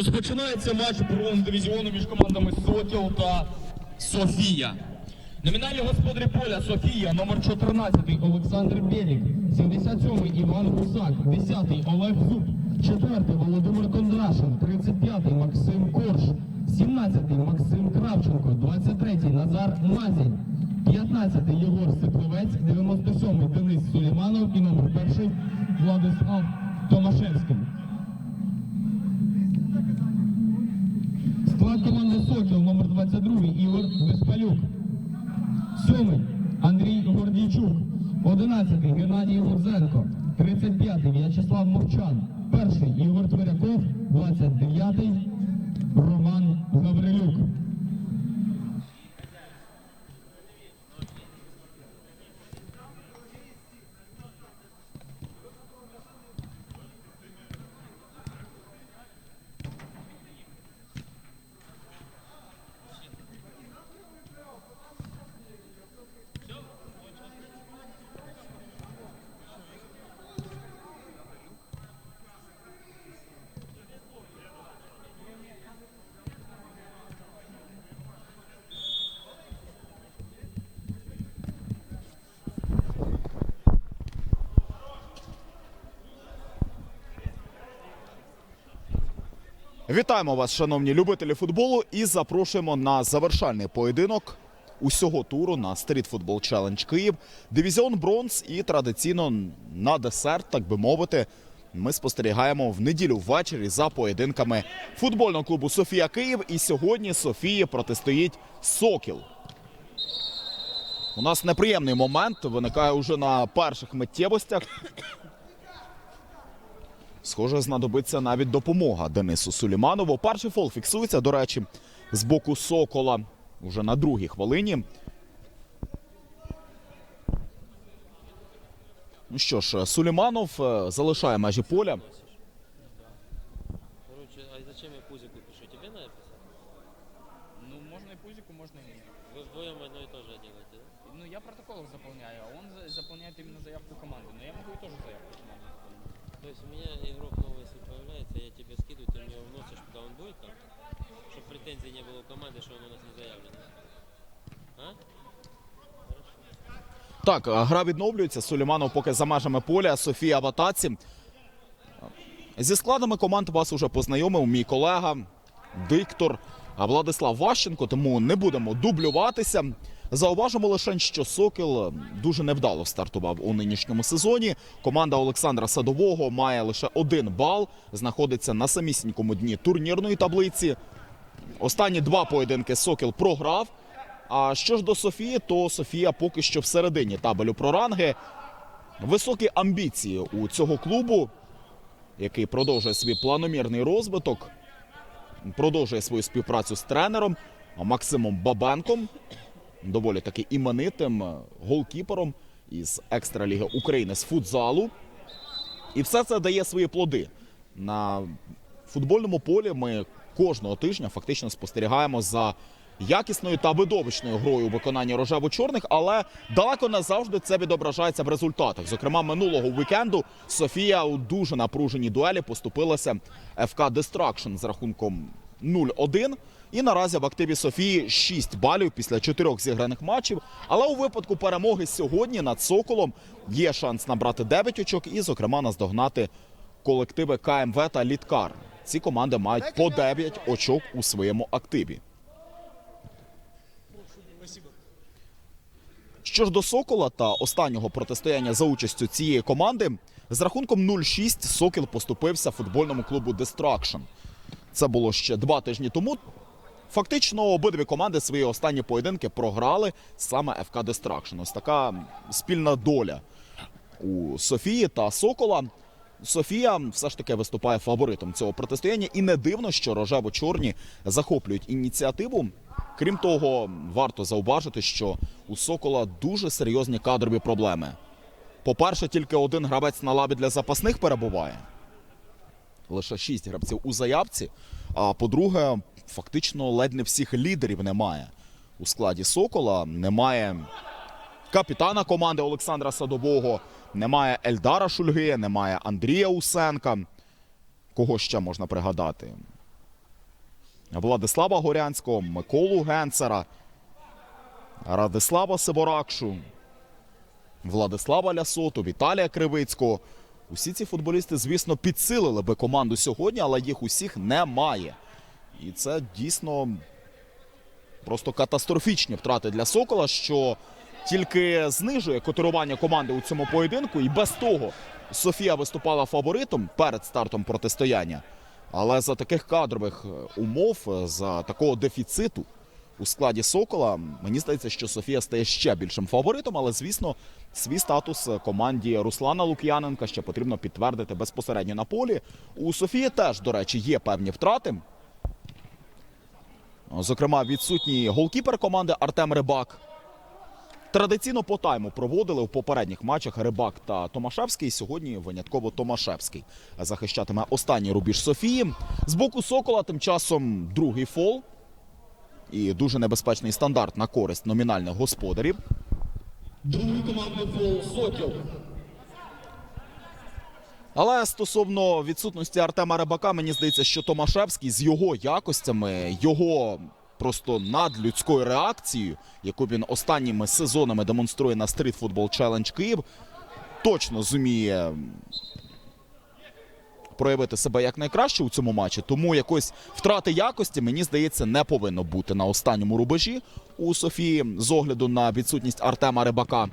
Розпочинається матч бронз дивізіону між командами Сокіл та Софія. Номінальні господарі поля Софія, номер 14 Олександр Білік, 77 Іван Гусак, 10 Олег Зуб, 4 Володимир Кондрашин, 35 Максим Корж, 17 Максим Кравченко, 23 Назар Мазінь, 15 Єгор Сипливець, 97-й Денис Суліманов і номер 1 Владислав Томашевський. Склад команди Сокіл номер 22 Ігор Беспалюк. Сьомий Андрій Гордійчук. 11 Геннадій Гурзенко. 35 В'ячеслав Мовчан. Перший Ігор Тверяков. 29 Роман Гаврилюк. Вітаємо вас, шановні любителі футболу, і запрошуємо на завершальний поєдинок усього туру на Street Football Challenge Київ. Дивізіон бронз і традиційно на десерт, так би мовити, ми спостерігаємо в неділю ввечері за поєдинками футбольного клубу Софія Київ. І сьогодні Софії протистоїть Сокіл. У нас неприємний момент виникає уже на перших миттєвостях. Схоже, знадобиться навіть допомога Денису Суліманову. Перший фол фіксується, до речі, з боку Сокола уже на другій хвилині. Ну що ж, Суліманов е, залишає межі поля. Так, е, гра відновлюється. Суліманов поки за межами поля. Софія в атаці. Зі складами команд вас уже познайомив мій колега, диктор Владислав Ващенко, тому не будемо дублюватися. Зауважимо лише, що Сокіл дуже невдало стартував у нинішньому сезоні. Команда Олександра Садового має лише один бал, знаходиться на самісінькому дні турнірної таблиці. Останні два поєдинки Сокіл програв. А що ж до Софії, то Софія поки що всередині табелю про ранги. Високі амбіції у цього клубу, який продовжує свій планомірний розвиток, продовжує свою співпрацю з тренером Максимом Бабенком, доволі таки іменитим е, голкіпером із екстраліги України з футзалу. І все це дає свої плоди. На футбольному полі ми кожного тижня фактично спостерігаємо за якісною та видовищною грою у виконанні рожево-чорних, але далеко не завжди це відображається в результатах. Зокрема, минулого вікенду Софія у дуже напруженій дуелі поступилася ФК Дестракшн з рахунком 0-1. І наразі в активі Софії 6 балів після чотирьох зіграних матчів. Але у випадку перемоги сьогодні над Соколом є шанс набрати 9 очок і, зокрема, наздогнати колективи КМВ та Літкар. Ці команди мають по 9 очок у своєму активі. Що ж до Сокола та останнього протистояння за участю цієї команди, з рахунком 0-6 Сокіл поступився футбольному клубу Дестракшн. Це було ще два тижні тому. Фактично, обидві команди свої останні поєдинки програли саме ФК Дестракшн. Ось така спільна доля у Софії та Сокола. Софія все ж таки виступає фаворитом цього протистояння, і не дивно, що рожево-чорні захоплюють ініціативу. Крім того, варто зауважити, що у Сокола дуже серйозні кадрові проблеми. По-перше, тільки один гравець на лаві для запасних перебуває. Лише шість гравців у заявці. А по-друге, фактично ледь не всіх лідерів немає у складі Сокола. Немає капітана команди Олександра Садового, немає Ельдара Шульги, немає Андрія Усенка. Кого ще можна пригадати? Владислава Горянського, Миколу Генцера, Радислава Сиборакшу, Владислава Лясоту, Віталія Кривицького. Усі ці футболісти, звісно, підсилили би команду сьогодні, але їх усіх немає. І це дійсно просто катастрофічні втрати для Сокола, що тільки знижує котирування команди у цьому поєдинку. І без того Софія виступала фаворитом перед стартом протистояння. Але за таких кадрових е, умов, е, за такого дефіциту у складі Сокола, мені здається, що Софія стає ще більшим фаворитом. Але, звісно, свій статус е, команді Руслана Лук'яненка ще потрібно підтвердити безпосередньо на полі. У Софії теж, до речі, є певні втрати. Зокрема, відсутній голкіпер команди Артем Рибак. Традиційно по тайму проводили в попередніх матчах Рибак та Томашевський. Сьогодні винятково Томашевський захищатиме останній рубіж Софії. З боку Сокола тим часом другий фол. І дуже небезпечний стандарт на користь номінальних господарів. Другий командний фол Сокіл. Але стосовно відсутності Артема Рибака, мені здається, що Томашевський з його якостями, його просто надлюдською реакцією, яку він останніми сезонами демонструє на Street Football Challenge Київ, точно зуміє проявити себе якнайкраще у цьому матчі. Тому якось втрати якості, мені здається, не повинно бути на останньому рубежі у Софії з огляду на відсутність Артема Рибака.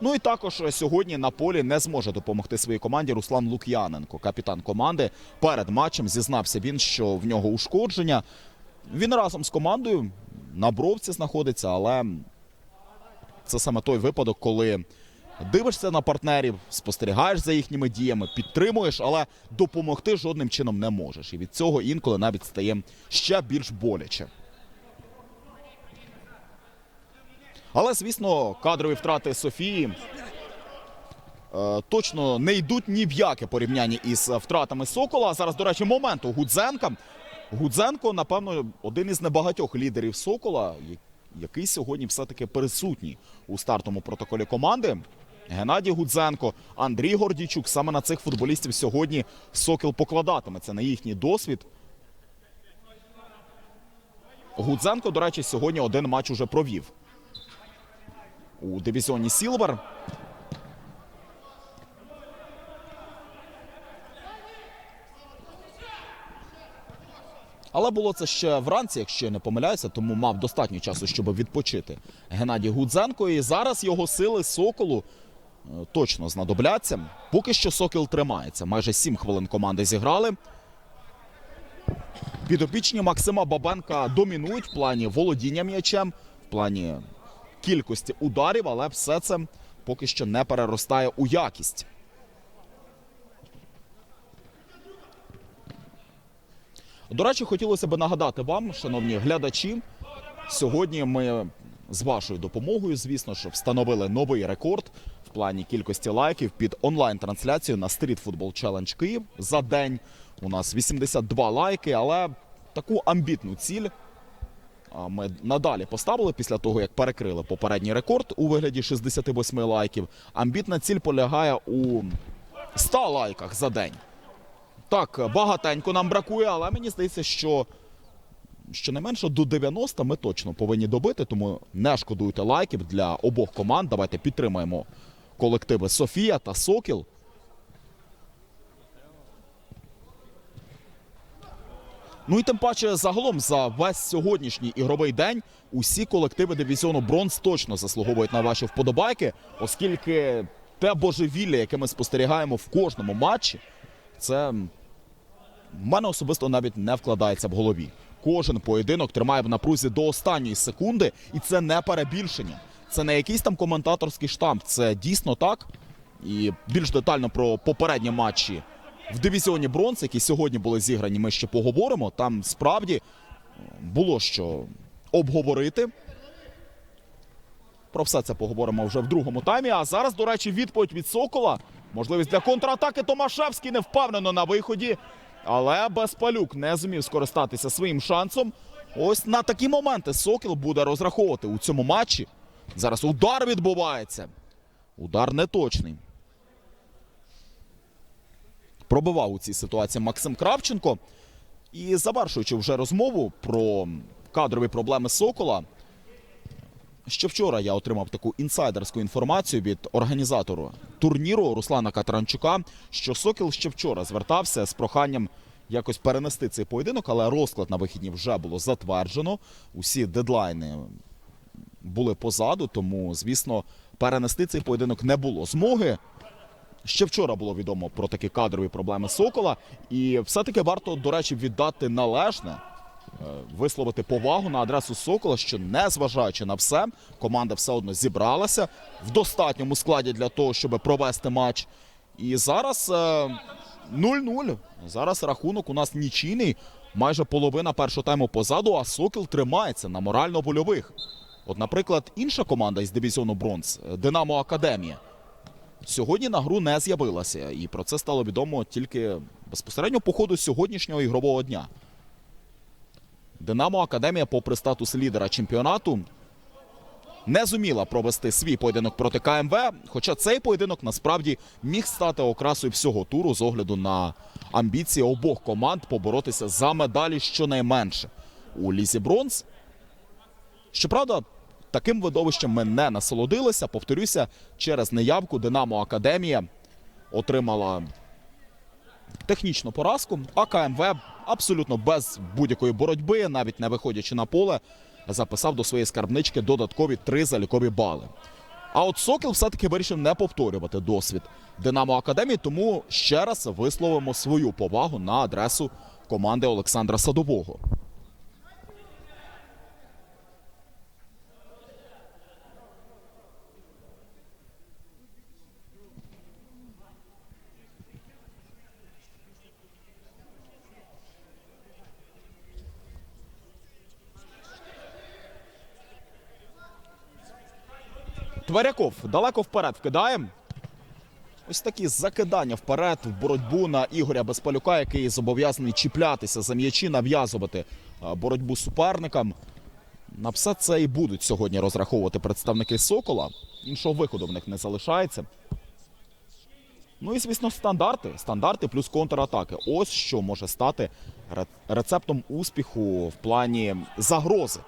Ну і також сьогодні на полі не зможе допомогти своїй команді Руслан Лук'яненко, капітан команди. Перед матчем зізнався він, що в нього ушкодження. Він разом з командою на бровці знаходиться, але це саме той випадок, коли дивишся на партнерів, спостерігаєш за їхніми діями, підтримуєш, але допомогти жодним чином не можеш. І від цього інколи навіть стає ще більш боляче. Але, звісно, кадрові втрати Софії е, точно не йдуть ні в яке порівняння із втратами Сокола. Зараз, до речі, момент у Гудзенка. Гудзенко, напевно, один із небагатьох лідерів Сокола, який сьогодні все-таки присутній у стартовому протоколі команди. Геннадій Гудзенко, Андрій Гордійчук. Саме на цих футболістів сьогодні Сокіл покладатиметься на їхній досвід. Гудзенко, до речі, сьогодні один матч уже провів у дивізіоні Сілвер. Але було це ще вранці, якщо я не помиляюся, тому мав достатньо часу, щоб відпочити Геннадій Гудзенко. І зараз його сили Соколу е, точно знадобляться. Поки що Сокіл тримається. Майже 7 хвилин команди зіграли. Підопічні Максима Бабенка домінують в плані володіння м'ячем, в плані кількості ударів, але все це поки що не переростає у якість. До речі, хотілося б нагадати вам, шановні глядачі, сьогодні ми з вашою допомогою, звісно, що встановили новий рекорд в плані кількості лайків під онлайн-трансляцію на Street Football Challenge Київ за день. У нас 82 лайки, але таку амбітну ціль ми надалі поставили після того, як перекрили попередній рекорд у вигляді 68 лайків. Амбітна ціль полягає у 100 лайках за день. Так, багатенько нам бракує, але мені здається, що щонайменше до 90 ми точно повинні добити, тому не шкодуйте лайків для обох команд. Давайте підтримаємо колективи Софія та Сокіл. Ну і тим паче, загалом за весь сьогоднішній ігровий день усі колективи дивізіону Бронз точно заслуговують на ваші вподобайки, оскільки те божевілля, яке ми спостерігаємо в кожному матчі, це мене особисто навіть не вкладається в голові. Кожен поєдинок тримає в напрузі до останньої секунди, і це не перебільшення. Це не якийсь там коментаторський штамп. Це дійсно так. І більш детально про попередні матчі в дивізіоні бронз, які сьогодні були зіграні, ми ще поговоримо. Там справді е, було що обговорити. Про все це поговоримо вже в другому таймі. А зараз, до речі, відповідь від Сокола. Можливість для контратаки Томашевський не впевнено на виході. Але Безпалюк не зумів скористатися своїм шансом. Ось на такі моменти Сокіл буде розраховувати у цьому матчі. Зараз удар відбувається. Удар неточний. Пробивав у цій ситуації Максим Кравченко. І завершуючи вже розмову про кадрові проблеми Сокола, ще вчора я отримав таку інсайдерську інформацію від організатору турніру Руслана Катаранчука, що Сокіл ще вчора звертався з проханням якось перенести цей поєдинок, але розклад на вихідні вже було затверджено. Усі дедлайни були позаду, тому, звісно, перенести цей поєдинок не було змоги. Ще вчора було відомо про такі кадрові проблеми Сокола, і все-таки варто, до речі, віддати належне, висловити повагу на адресу Сокола, що незважаючи на все, команда все одно зібралася в достатньому складі для того, щоб провести матч. І зараз е, 0-0. Зараз рахунок у нас нічийний. Майже половина першого тайму позаду, а Сокіл тримається на морально-больових. От, наприклад, інша команда із дивізіону Бронз е, Динамо Академія. Сьогодні на гру не з'явилася, і про це стало відомо тільки безпосередньо по ходу сьогоднішнього ігрового дня. Динамо Академія, попри статус лідера чемпіонату, не зуміла провести свій поєдинок проти КМВ. Хоча цей поєдинок насправді міг стати окрасою всього туру з огляду на амбіції обох команд поборотися за медалі щонайменше у лізі бронз. Щоправда, таким видовищем ми не насолодилися. Повторюся, через неявку Динамо Академія отримала технічну поразку, а КМВ абсолютно без будь-якої боротьби, навіть не виходячи на поле, записав до своєї скарбнички додаткові три залікові бали. А от Сокіл все-таки вирішив не повторювати досвід Динамо Академії, тому ще раз висловимо свою повагу на адресу команди Олександра Садового. Тверяков далеко вперед вкидає. Ось такі закидання вперед в боротьбу на Ігоря Безпалюка, який зобов'язаний чіплятися за м'ячі, нав'язувати боротьбу суперникам. На все це і будуть сьогодні розраховувати представники Сокола. Іншого виходу в них не залишається. Ну і, звісно, стандарти. Стандарти плюс контратаки. Ось що може стати ре- рецептом успіху в плані загрози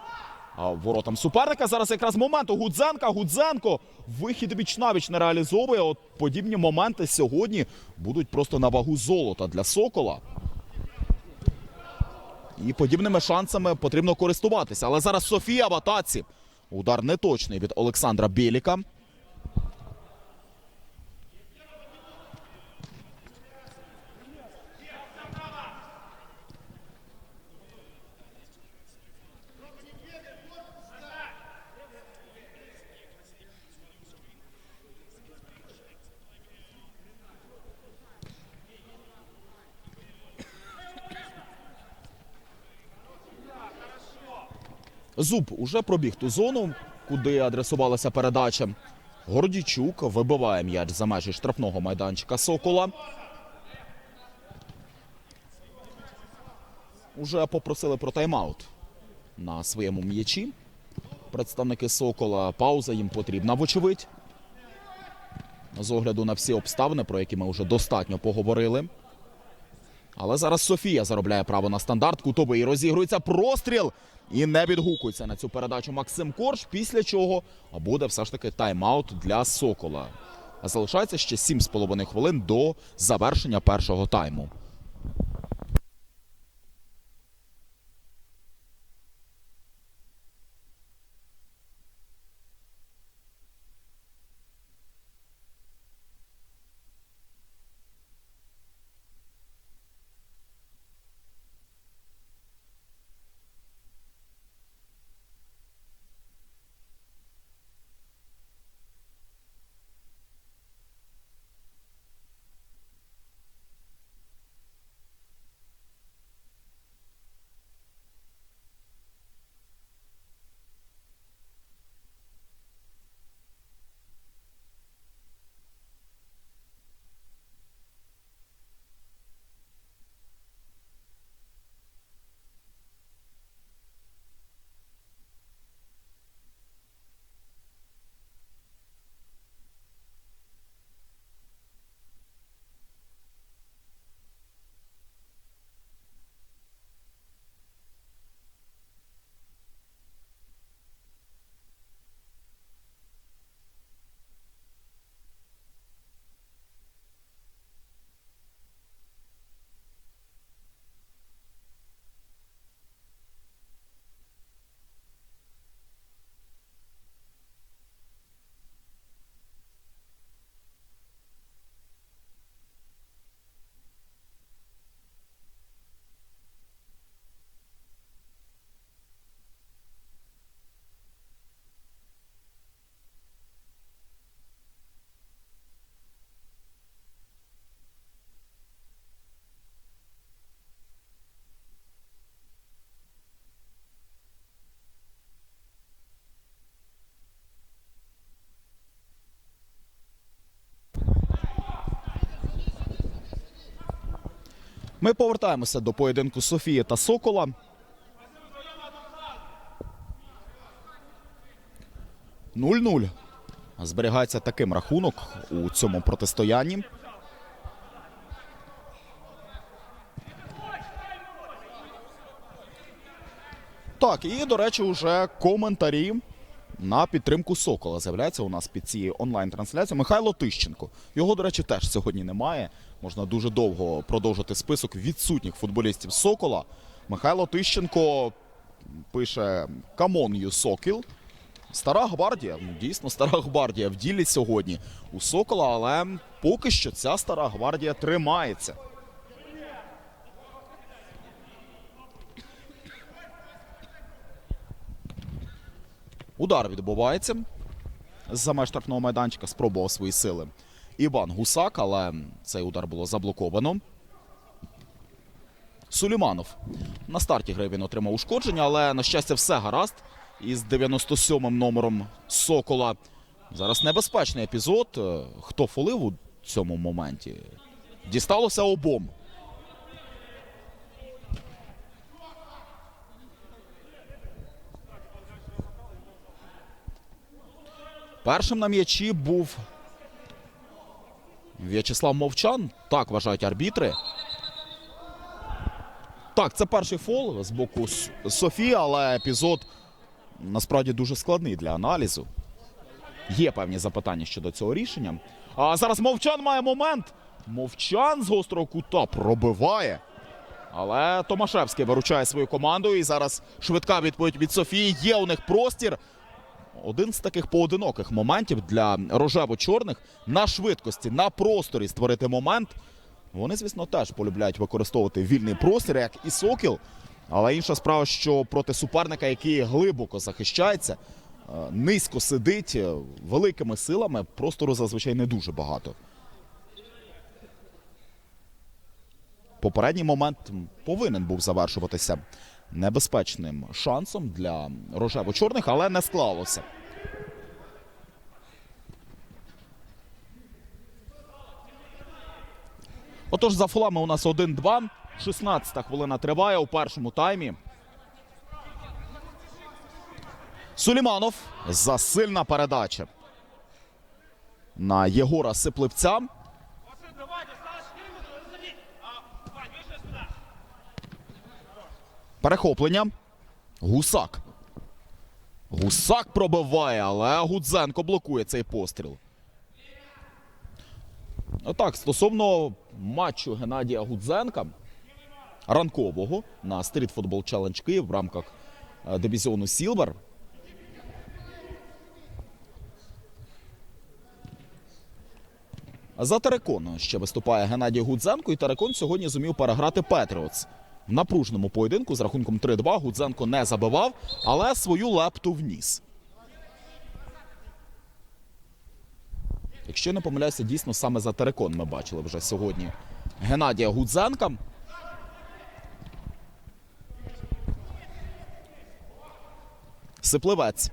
воротам суперника. Зараз якраз момент у Гудзенка. Гудзенко вихід вічнавіч не реалізовує. От подібні моменти сьогодні будуть просто на вагу золота для Сокола. І подібними шансами потрібно користуватися. Але зараз Софія в атаці. Удар неточний від Олександра Біліка. Зуб уже пробіг ту зону, куди адресувалася передача. Гордічук вибиває м'яч за межі штрафного майданчика Сокола. Уже попросили про тайм-аут на своєму м'ячі. Представники Сокола пауза їм потрібна, вочевидь. З огляду на всі обставини, про які ми вже достатньо поговорили. Але зараз Софія заробляє право на стандарт. Кутовий розігрується простріл і не відгукується на цю передачу Максим Корж. Після чого буде все ж таки тайм-аут для Сокола. Залишається ще 7,5 хвилин до завершення першого тайму. Ми повертаємося до поєдинку Софії та Сокола. Нуль-нуль. Зберігається таким рахунок у цьому протистоянні. Так, і, до речі, вже коментарі на підтримку Сокола з'являється у нас під цією онлайн-трансляцією. Михайло Тищенко. Його, до речі, теж сьогодні немає. Можна дуже довго продовжити список відсутніх футболістів Сокола. Михайло Тищенко пише Камон ю Сокіл. Стара гвардія, ну, дійсно стара гвардія в ділі сьогодні у Сокола, але поки що ця стара гвардія тримається. Удар відбувається з-за меж штрафного майданчика. Спробував свої сили Іван Гусак, але цей удар було заблоковано. Суліманов. На старті гри він отримав ушкодження, але, на щастя, все гаразд. Із 97-м номером Сокола. Зараз небезпечний епізод. Е, Хто фолив у цьому моменті? Дісталося обом. Першим на м'ячі був В'ячеслав Мовчан. Так вважають арбітри. Так, це перший фол з боку Софії, але епізод насправді дуже складний для аналізу. Є певні запитання щодо цього рішення. А зараз Мовчан має момент. Мовчан з гострого кута пробиває. Але Томашевський виручає свою команду. І зараз швидка відповідь від Софії. Є у них простір. Один з таких поодиноких моментів для рожево-чорних на швидкості, на просторі створити момент. Вони, звісно, теж полюбляють використовувати вільний простір, як і Сокіл. Але інша справа, що проти суперника, який глибоко захищається, е, низько сидить, е, великими силами, простору зазвичай не дуже багато. Попередній момент повинен був завершуватися небезпечним шансом для рожево-чорних, але не склалося. Отож, за фолами у нас 1-2. 16-та хвилина триває у першому таймі. Суліманов засильна передача на Єгора Сипливця. Перехоплення. Гусак. Гусак пробиває, але Гудзенко блокує цей постріл. Отак, стосовно матчу Геннадія Гудзенка ранкового на Street Football Challenge Київ в рамках е, дивізіону Сілвер. За Терекон ще виступає Геннадій Гудзенко, і Терекон сьогодні зумів переграти Петріотс. В напруженому поєдинку з рахунком 3-2 Гудзенко не забивав, але свою лепту вніс. Якщо не помиляюся, дійсно саме за Терекон ми бачили вже сьогодні Геннадія Гудзенка. Сипливець.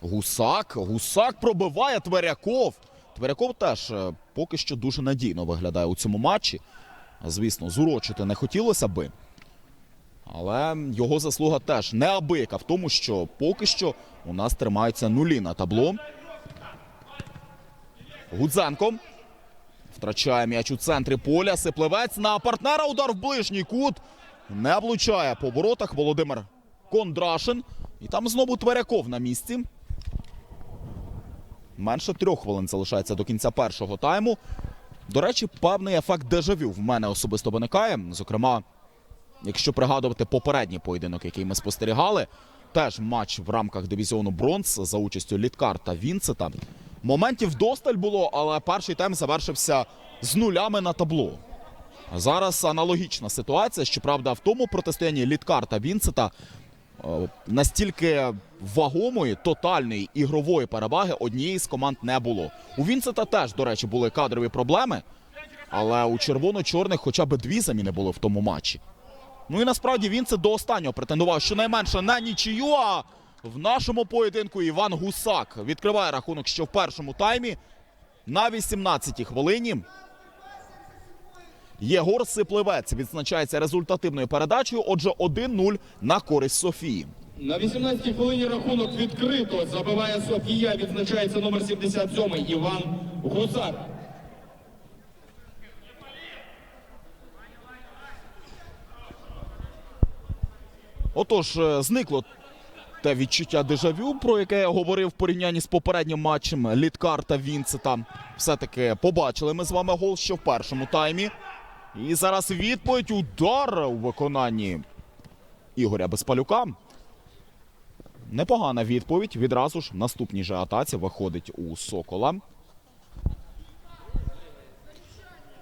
Гусак. Гусак пробиває Тверяков. Тверяков теж е, поки що дуже надійно виглядає у цьому матчі. Звісно, зурочити не хотілося би. Але його заслуга теж неабияка в тому, що поки що у нас тримаються нулі на табло. Гудзенко втрачає м'яч у центрі поля. Сипливець на партнера. Удар в ближній кут. Не влучає по воротах Володимир Кондрашин. І там знову Тверяков на місці. Менше трьох хвилин залишається до кінця першого тайму. До речі, певний ефект дежавю в мене особисто виникає. Зокрема, якщо пригадувати попередній поєдинок, який ми спостерігали, теж матч в рамках дивізіону Бронз за участю Літкар та Вінцета. Моментів досталь було, але перший тайм завершився з нулями на табло. Зараз аналогічна ситуація. Щоправда, в тому протистоянні Літкар та Вінцета настільки вагомої, тотальної ігрової переваги однієї з команд не було. У Вінцета теж, до речі, були кадрові проблеми, але у червоно-чорних хоча б дві заміни було в тому матчі. Ну і насправді він це до останнього претендував щонайменше на нічию. А в нашому поєдинку Іван Гусак відкриває рахунок ще в першому таймі. на 18-й хвилині. Єгор Сипливець відзначається результативною передачею. Отже, 1-0 на користь Софії. На 18-й хвилині рахунок відкрито. Забиває Софія. Відзначається номер 77 Іван Гусар. Отож, е, зникло те відчуття дежавю, про яке я говорив в порівнянні з попереднім матчем Літкар та Вінцета. Все-таки побачили ми з вами гол ще в першому таймі. І зараз відповідь удар у виконанні Ігоря Безпалюка. Непогана відповідь. Відразу ж наступній же атаці виходить у Сокола.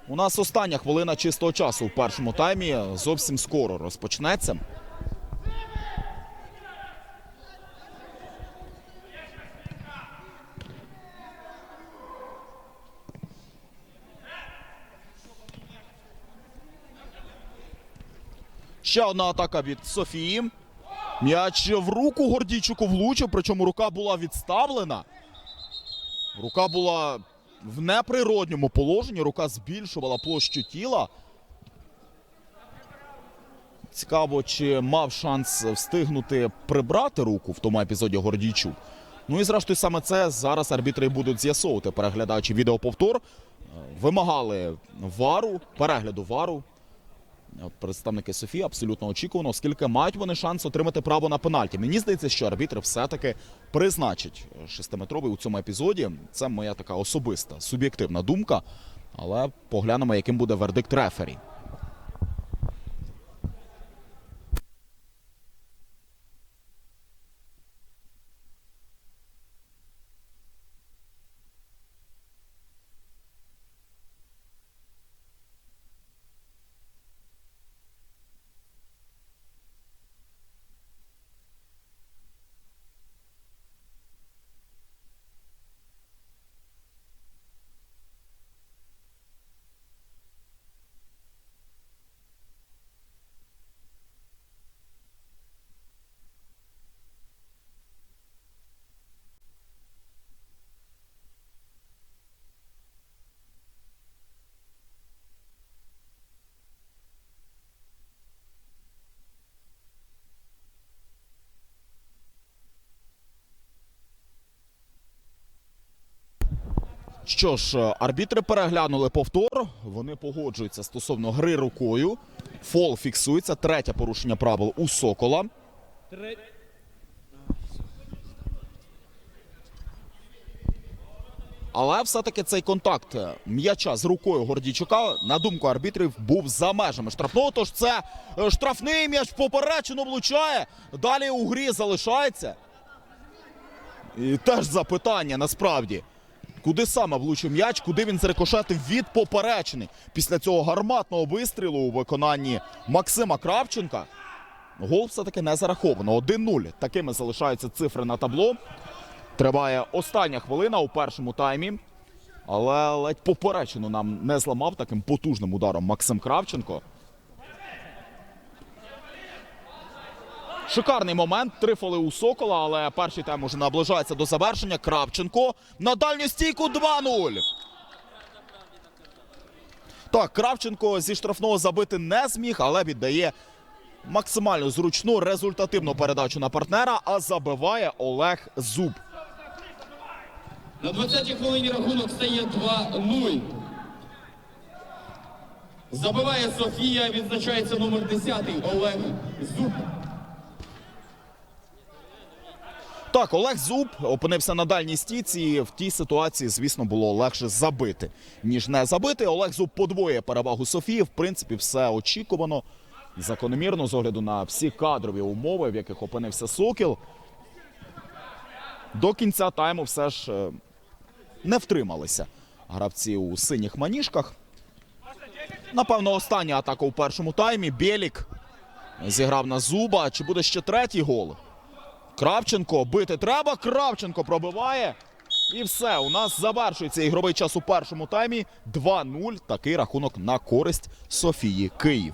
У нас остання хвилина чистого часу у першому таймі. Зовсім скоро розпочнеться. Ще одна атака від Софії. М'яч в руку Гордійчуку влучив, причому рука була відставлена. Рука була в неприродньому положенні, рука збільшувала площу тіла. Цікаво, чи мав шанс встигнути прибрати руку в тому епізоді Гордійчук. Ну і зрештою саме це зараз арбітри будуть з'ясовувати, переглядаючи відеоповтор. Е, Вимагали вару, перегляду вару. Представники Софії абсолютно очікувано, оскільки мають вони шанс отримати право на пенальті. Мені здається, що арбітр все-таки призначить шестиметровий у цьому епізоді. Це моя така особиста, суб'єктивна думка. Але поглянемо, яким буде вердикт рефері. Що ж, е, арбітри переглянули повтор. Вони погоджуються стосовно гри рукою. Фол фіксується. Третє порушення правил у Сокола. Але все-таки цей контакт м'яча з рукою Гордійчука, на думку арбітрів, був за межами штрафного. Тож це е, штрафний м'яч в поперечину влучає. Далі у грі залишається. І теж запитання насправді. Куди саме влучив м'яч, куди він зрикошетив від поперечини після цього гарматного вистрілу у виконанні Максима Кравченка. Гол все-таки не зараховано. 1-0. Такими залишаються цифри на табло. Триває остання хвилина у першому таймі. Але ледь поперечину нам не зламав таким потужним ударом Максим Кравченко. Шикарний момент. Три фоли у Сокола, але перший тайм уже наближається до завершення. Кравченко на дальню стійку 2-0. Так, Кравченко зі штрафного забити не зміг, але віддає максимально зручну результативну передачу на партнера, а забиває Олег Зуб. На 20-й хвилині рахунок стає 2-0. Забиває Софія. Відзначається номер 10 Олег Зуб. Так, Олег Зуб опинився на дальній стійці. В тій ситуації, звісно, було легше забити, ніж не забити. Олег Зуб подвоює перевагу Софії. В принципі, все очікувано. Закономірно з огляду на всі кадрові умови, в яких опинився Сокіл. До кінця тайму все ж е, не втрималися гравці у синіх маніжках. Напевно, остання атака у першому таймі. Білік зіграв на зуба. Чи буде ще третій гол? Кравченко бити треба. Кравченко пробиває. І все. У нас завершується ігровий час у першому таймі. 2-0. Такий рахунок на користь Софії Київ.